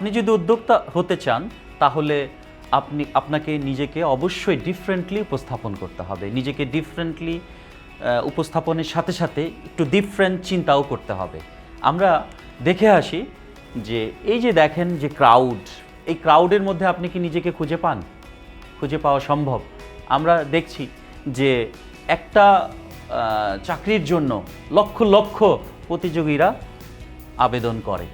আপনি যদি উদ্যোক্তা হতে চান, তাহলে আপনি, আপনাকে নিজেকে অবশ্যই ডিফারেন্টলি উপস্থাপন করতে হবে। নিজেকে ডিফারেন্টলি উপস্থাপনের সাথে সাথে একটু ডিফারেন্ট চিন্তাও করতে হবে। আমরা দেখে আসি যে, এই যে দেখেন যে ক্রাউড এই ক্রাউডের মধ্যে আপনি কি নিজেকে খুঁজে পান? খুঁজে পাওয়া সম্ভব? আমরা দেখছি যে একটা চাকরির জন্য লক্ষ লক্ষ প্রতিযোগীরা আবেদন করে।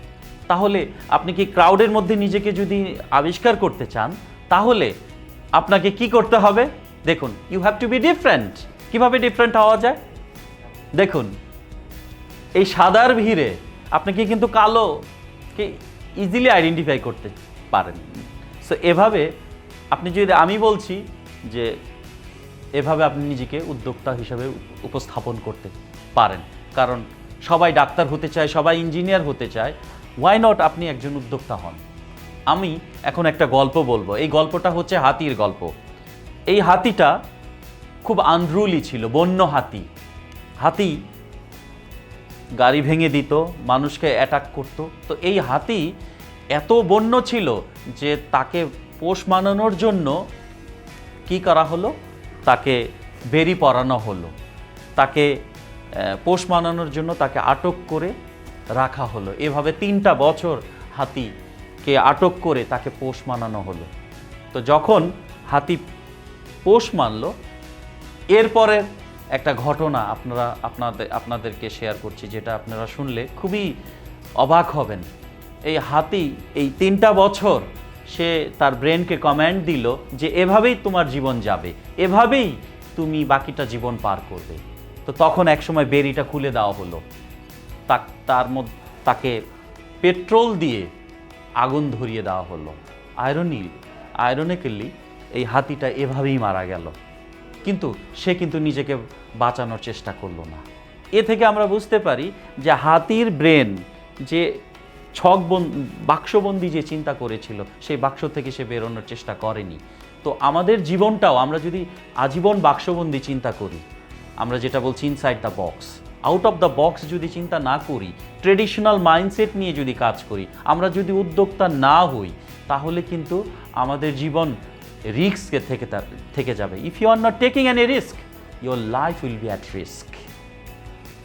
তাহলে আপনি কি ক্রাউডের মধ্যে নিজেকে যদি আবিষ্কার করতে চান, তাহলে আপনাকে কি করতে হবে? দেখুন you have to be different কীভাবে ডিফারেন্ট হওয়া যায়? দেখুন, এই সাদার ভিড়ে আপনাকে কিন্তু কালো কালোকে ইজিলি আইডেন্টিফাই করতে পারেন। সো এভাবে আপনি যদি, আমি বলছি যে এভাবে আপনি নিজেকে উদ্যোক্তা হিসাবে উপস্থাপন করতে পারেন। কারণ সবাই ডাক্তার হতে চায়, সবাই ইঞ্জিনিয়ার হতে চায় ওয়াই নট আপনি একজন উদ্যোক্তা হন? আমি এখন একটা গল্প বলব। এই গল্পটা হচ্ছে হাতির গল্প। এই হাতিটা খুব আন্দ্রুলি ছিল, বন্য হাতি। হাতি গাড়ি ভেঙে দিত, মানুষকে অ্যাটাক করত। তো এই হাতি এত বন্য ছিল যে তাকে পোষ মানানোর জন্য কি করা হলো? তাকে বেরি পরানো হলো। তাকে পোষ মানানোর জন্য তাকে আটক করে রাখা হলো। এভাবে তিনটা বছর হাতিকে আটক করে তাকে পোষ মানানো হলো। তো যখন হাতি পোষ মানল, এরপরের একটা ঘটনা আপনারা আপনাদের আপনাদেরকে শেয়ার করছি, যেটা আপনারা শুনলে খুবই অবাক হবেন। এই হাতি এই তিনটা বছর সে তার ব্রেনকে কমান্ড দিল যে এভাবেই তোমার জীবন যাবে, এভাবেই তুমি বাকিটা জীবন পার করবে। তো তখন একসময় বেরিটা খুলে দেওয়া হলো। তার মধ্যে, তাকে পেট্রোল দিয়ে আগুন ধরিয়ে দেওয়া হলো। আয়রনি আয়রনিক্যালি এই হাতিটা এভাবেই মারা গেল। কিন্তু সে কিন্তু নিজেকে বাঁচানোর চেষ্টা করল না। এ থেকে আমরা বুঝতে পারি যে হাতির ব্রেন যে ছক বাক্সবন্দি যে চিন্তা করেছিল, সেই বাক্স থেকে সে বেরোনোর চেষ্টা করেনি। তো আমাদের জীবনটাও আমরা যদি আজীবন বাক্সবন্দি চিন্তা করি, আমরা যেটা বলছি inside the box out of the box যদি চিন্তা না করি ট্রেডিশনাল মাইন্ডসেট নিয়ে যদি কাজ করি, আমরা যদি উদ্যোক্তা না হই, তাহলে কিন্তু আমাদের জীবন রিস্কে থেকে থেকে যাবে। If you are not taking any risk your life will be at risk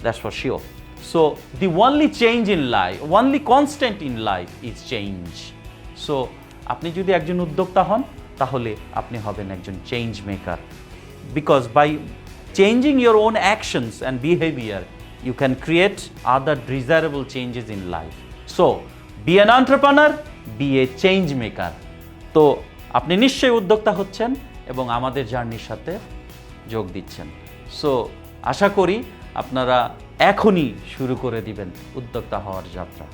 That's for sure. So the only change in life only constant in life is change so আপনি যদি একজন উদ্যোক্তা হন, তাহলে আপনি হবেন একজন change maker because by changing your own actions and behaviour you can create other desirable changes in life so be an entrepreneur be a change maker তো আপনি নিশ্চয়ই উদ্যোক্তা হচ্ছেন এবং আমাদের জার্নির সাথে যোগ দিচ্ছেন। সো আশা করি আপনারা এখনই শুরু করে দিবেন উদ্যোক্তা হওয়ার যাত্রা।